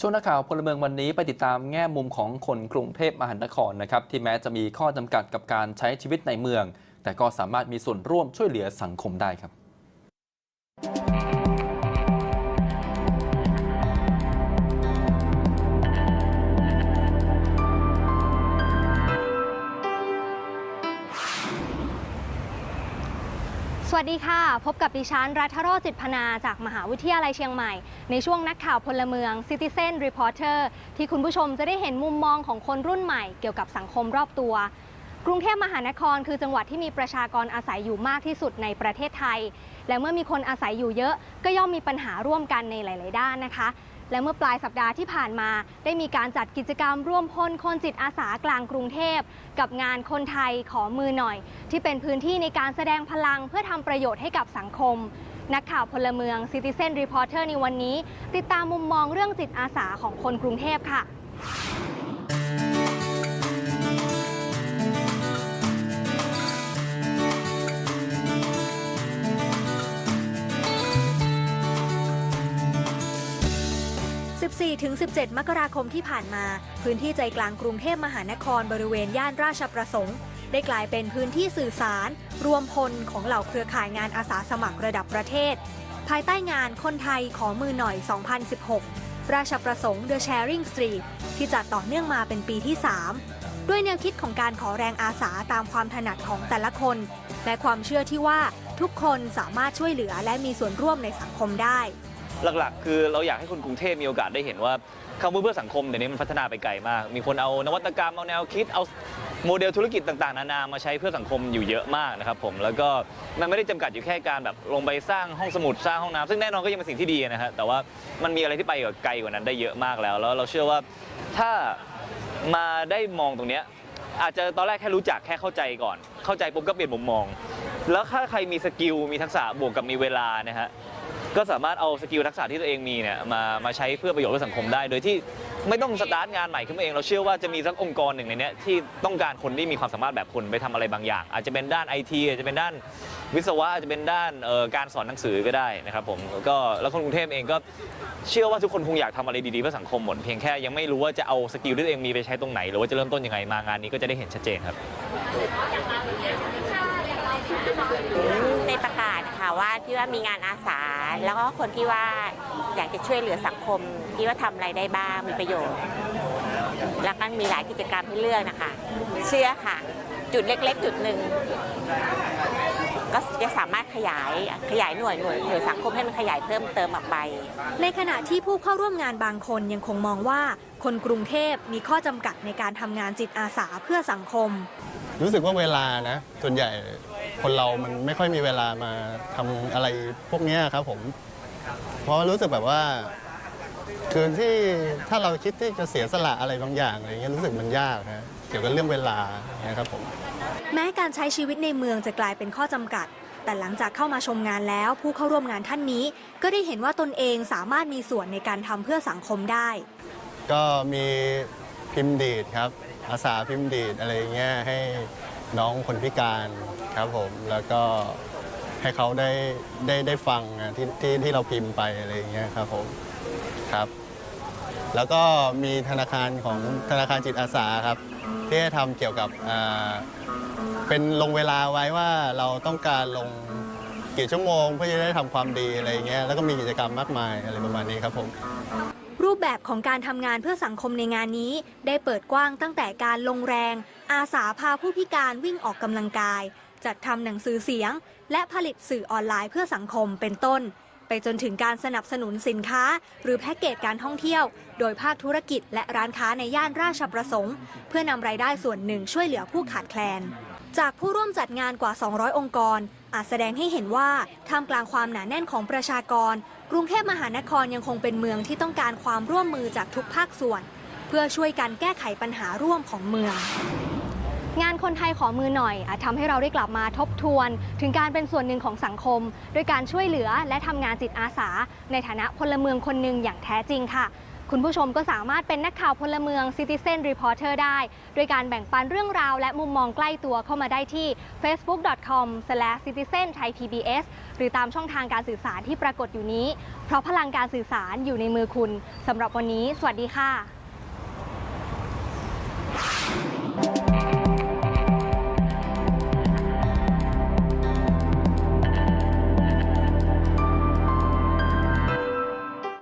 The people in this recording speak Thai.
ช่วงนักข่าวพลเมืองวันนี้ไปติดตามแง่มุมของคนกรุงเทพมหานครนะครับที่แม้จะมีข้อจำกัดกับการใช้ชีวิตในเมือง แต่ก็สามารถมีส่วนร่วมช่วยเหลือสังคมได้ครับ วัสดีค่ะ พบกับดิฉันรัฐโรจิตพนาจากมหาวิทยาลัยเชียงใหม่ ในช่วงนักข่าวพลเมือง Citizen Reporter ที่คุณผู้ชมจะได้เห็นมุมมองของคนรุ่นใหม่เกี่ยวกับสังคมรอบตัว กรุงเทพมหานครคือจังหวัดที่มีประชากรอาศัยอยู่มากที่สุดในประเทศไทย และเมื่อมีคนอาศัยอยู่เยอะ ก็ย่อมมีปัญหาร่วมกันในหลาย ๆ ด้านนะคะ และเมื่อปลายสัปดาห์ที่ผ่านมา ได้มีการจัดกิจกรรมร่วมพลคนจิตอาสากลางกรุงเทพ กับงานคนไทยขอมือหน่อย ที่เป็นพื้นที่ในการแสดงพลังเพื่อทำประโยชน์ให้กับสังคม นักข่าวพลเมือง Citizen Reporter ในวันนี้ ติดตามมุมมองเรื่องจิตอาสาของคนกรุงเทพค่ะ 14-17 มกราคมที่ผ่านมา พื้นที่ใจกลางกรุงเทพมหานครบริเวณย่านราชประสงค์ ได้กลายเป็นพื้นที่สื่อสาร รวมพลของเหล่าเครือข่ายงานอาสาสมัครระดับประเทศ ภายใต้งานคนไทยขอมือหน่อย 2016 ราชประสงค์ The Sharing Street ที่จัดต่อเนื่องมาเป็นปีที่ 3 ด้วยแนวคิดของการขอแรงอาสาตามความถนัดของแต่ละคน และความเชื่อที่ว่าทุกคนสามารถช่วยเหลือและมีส่วนร่วมในสังคมได้ หลักๆ คือเราอยากให้คนกรุงเทพมีโอกาสได้เห็นว่าคำว่าเพื่อสังคมเดี๋ยวนี้มันพัฒนาไปไกลมาก มีคนเอานวัตกรรมเอาแนวคิดเอาโมเดลธุรกิจต่างๆ นานามาใช้เพื่อสังคมอยู่เยอะมากนะครับผมแล้วก็มันไม่ได้จำกัดอยู่แค่การแบบลงไปสร้างห้องสมุดสร้างห้องน้ำซึ่งแน่นอนก็ยังเป็นสิ่งที่ดีนะฮะแต่ว่ามันมีอะไรที่ไปกับไกลกว่านั้นได้เยอะมากแล้ว แล้วเราเชื่อว่าถ้ามาได้มองตรงเนี้ยอาจจะตอนแรกแค่รู้จักแค่เข้าใจก่อน เข้าใจปุ๊บก็เปลี่ยนมุมมอง แล้วถ้าใครมีสกิลมีทักษะบวกกับมีเวลานะฮะ ก็สามารถเอาสกิลทักษะที่ตัวเองมีเนี่ยมามาใช้เพื่อประโยชน์เพื่อสังคมได้ โดยที่ไม่ต้องสตาร์ทงานใหม่ขึ้นมาเองเราเชื่อว่าจะมีสักองค์กรหนึ่งในเนี้ยที่ต้องการคนที่มีความสามารถแบบคุณไปทำอะไรบางอย่าง อาจจะเป็นด้านไอทีอาจจะเป็นด้านวิศวะอาจจะเป็นด้านเอ่อการสอนหนังสือก็ได้นะครับผมก็แล้วคนกรุงเทพเองก็เชื่อว่าทุกคนคงอยากทำอะไรดีๆเพื่อสังคมหมดเพียงแค่ยังไม่รู้ว่าจะเอาสกิลที่ตัวเองมีไปใช้ตรงไหนหรือว่าจะเริ่มต้นยังไงมางานนี้ก็จะได้เห็นชัดเจนครับ ว่าที่ว่ามีงานอาสา แล้วก็คนที่ว่าอยากจะช่วยเหลือสังคมที่ว่าทำอะไรได้บ้างมีประโยชน์ แล้วก็มีหลายกิจกรรมให้เลือกนะคะ เชื่อค่ะ จุดเล็กๆ จุดหนึ่งก็จะสามารถขยายขยายหน่วยหน่วยหน่วยสังคมให้มันขยายเพิ่มเติมออกไป ในขณะที่ผู้เข้าร่วมงานบางคนยังคงมองว่า คนกรุงเทพมีข้อจำกัดในการทำงานจิตอาสาเพื่อสังคม รู้สึกว่าเวลานะ ส่วนใหญ่ คนเรามันไม่ค่อยมีเวลามาทำอะไรพวกเนี้ยครับผม เพราะรู้สึกแบบว่า คือที่ถ้าเราคิดที่จะเสียสละอะไรบางอย่างอะไรเงี้ยรู้สึกมันยากนะเกี่ยวกับเรื่องเวลานะครับผม แม้การใช้ชีวิตในเมืองจะกลายเป็นข้อจำกัด แต่หลังจากเข้ามาชมงานแล้ว ผู้เข้าร่วมงานท่านนี้ ก็ได้เห็นว่าตนเองสามารถมีส่วนในการทำเพื่อสังคมได้ ก็มีพิมพ์ดีดครับ อาสาพิมพ์ดีดอะไรเงี้ยให้ น้องคนพิการครับผมแล้วก็ให้เขาได้ได้ได้ฟังอะที่ที่ที่เราพิมพ์ไปอะไรเงี้ยครับผมครับ แล้วก็มีธนาคารของธนาคารจิตอาสาครับ ที่ให้ทำเกี่ยวกับอ่าเป็นลงเวลาไว้ว่าเราต้องการลงกี่ชั่วโมงเพื่อจะได้ทำความดีอะไรเงี้ยแล้วก็มีกิจกรรมมากมายอะไรประมาณนี้ครับผม รูปแบบของการทำงานเพื่อสังคมในงานนี้ ได้เปิดกว้างตั้งแต่การลงแรง อาสาพาผู้พิการวิ่งออกกำลังกาย จัดทำหนังสือเสียง และผลิตสื่อออนไลน์เพื่อสังคมเป็นต้น ไปจนถึงการสนับสนุนสินค้า หรือแพ็กเกจการท่องเที่ยว โดยภาคธุรกิจและร้านค้าในย่านราชประสงค์ เพื่อนำรายได้ส่วนหนึ่งช่วยเหลือผู้ขาดแคลน จากผู้ร่วมจัดงานกว่า 200 องค์กร อาจแสดงให้เห็นว่าท่ามกลางความหนาแน่นของประชากร กรุงเทพมหานครยังคงเป็นเมืองที่ต้องการความร่วมมือจากทุกภาคส่วน เพื่อช่วยกันแก้ไขปัญหาร่วมของเมือง งานคนไทยขอมือหน่อยอาจทำให้เราได้กลับมาทบทวน ถึงการเป็นส่วนหนึ่งของสังคม โดยการช่วยเหลือและทำงานจิตอาสา ในฐานะพลเมืองคนหนึ่งอย่างแท้จริงค่ะ คุณผู้ชมก็สามารถเป็นนักข่าวพลเมือง Citizen Reporter ได้ โดยการแบ่งปันเรื่องราวและมุมมองใกล้ตัวเข้ามาได้ที่ facebook.com/citizen-thai-pbs หรือตามช่องทางการสื่อสารที่ปรากฏอยู่นี้ เพราะพลังการสื่อสารอยู่ในมือคุณสำหรับวันนี้ สวัสดีค่ะ